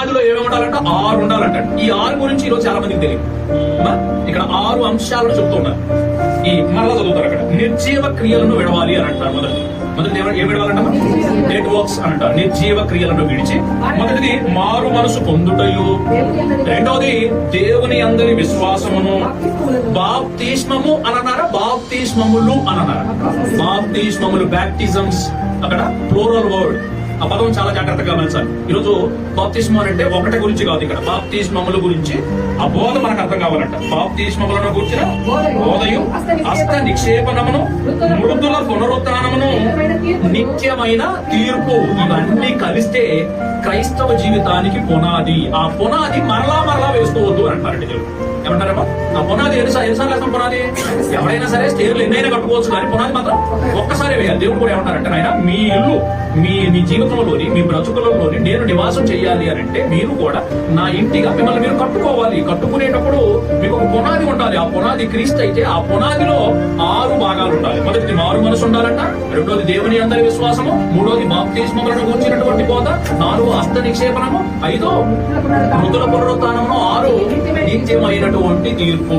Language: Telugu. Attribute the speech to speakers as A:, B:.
A: పునాదిలో ఏమేమి ఉండాలంట ఆరు ఉండాలంట ఈ ఆరు గురించి ఈరోజు చాలా మందికి తెలియదు ఇక్కడ ఆరు అంశాలను చెప్తున్నారు ఈ మరలా చదువుతారు అక్కడ. నిర్జీవ క్రియలను విడవాలి అని అంటారు మొదటి. మొదటి ఏం విడవాలంట నెట్వర్క్స్ అని అంటారు. నిర్జీవ క్రియలను విడిచి. మొదటిది మారు మనసు పొందుటయు. రెండవది దేవుని అందరి విశ్వాసమును. బాప్తిస్మము అనన్నారా బాప్తిస్మములు అనన్నారా బాప్తీష్మములు బ్యాప్టిజమ్స్ అక్కడ ప్లూరల్ వర్డ్ ఆ పదం చాలా జాగ్రత్తగా గమనించాలి. ఈరోజు బాప్తిస్మం అంటే ఒకటి గురించి కాదు ఇక్కడ. బాప్తిష్మముల గురించి ఆ బోధ మనకు అర్థం కావాలంట. బాప్తిష్మములను గురించిన బోధయు అస్త నిక్షేపణమును మృదుల పునరుత్నమును నిత్యమైన తీర్పు ఇవన్నీ కలిస్తే క్రైస్తవ జీవితానికి పునాది. ఆ పునాది మరలా మరలా వేసుకోవద్దు అని అంటారండి ఏమంటారమ్మా? ఆ పునాది ఎన్నిసార్లు ఎన్నిసార్లు వేస్తాం పునాది? ఎవరైనా సరే స్టేర్లు ఎన్నైనా కట్టుకోవచ్చు కానీ పునాది మాత్రం ఒక్కసారి వేయాలి. దేవుడు కూడా ఏమంటారంటే ఆయన మీ ఇల్లు మీ మీ జీవితంలోని మీ బ్రతుకులలోని నేను నివాసం చేయాలి అని అంటే మీరు కూడా నా ఇంటిగా మిమ్మల్ని మీరు కట్టుకోవాలి. కట్టుకునేటప్పుడు మీకు ఒక పునాది ఉండాలి. ఆ పునాది క్రీస్తు అయితే ఆ పునాదిలో ఆరు భాగాలు ఉండాలి. మొదటిది మారు మనసు ఉండాలంట రెండోది దేవుని అందరి విశ్వాసము మూడోది బాప్తిస్మములను కూర్చున్నటువంటి పోత నాలుగు హస్త నిక్షేపణము ఐదో మృదుల పునరుత్నము ఆరు నిత్యమైనటువంటి తీర్పు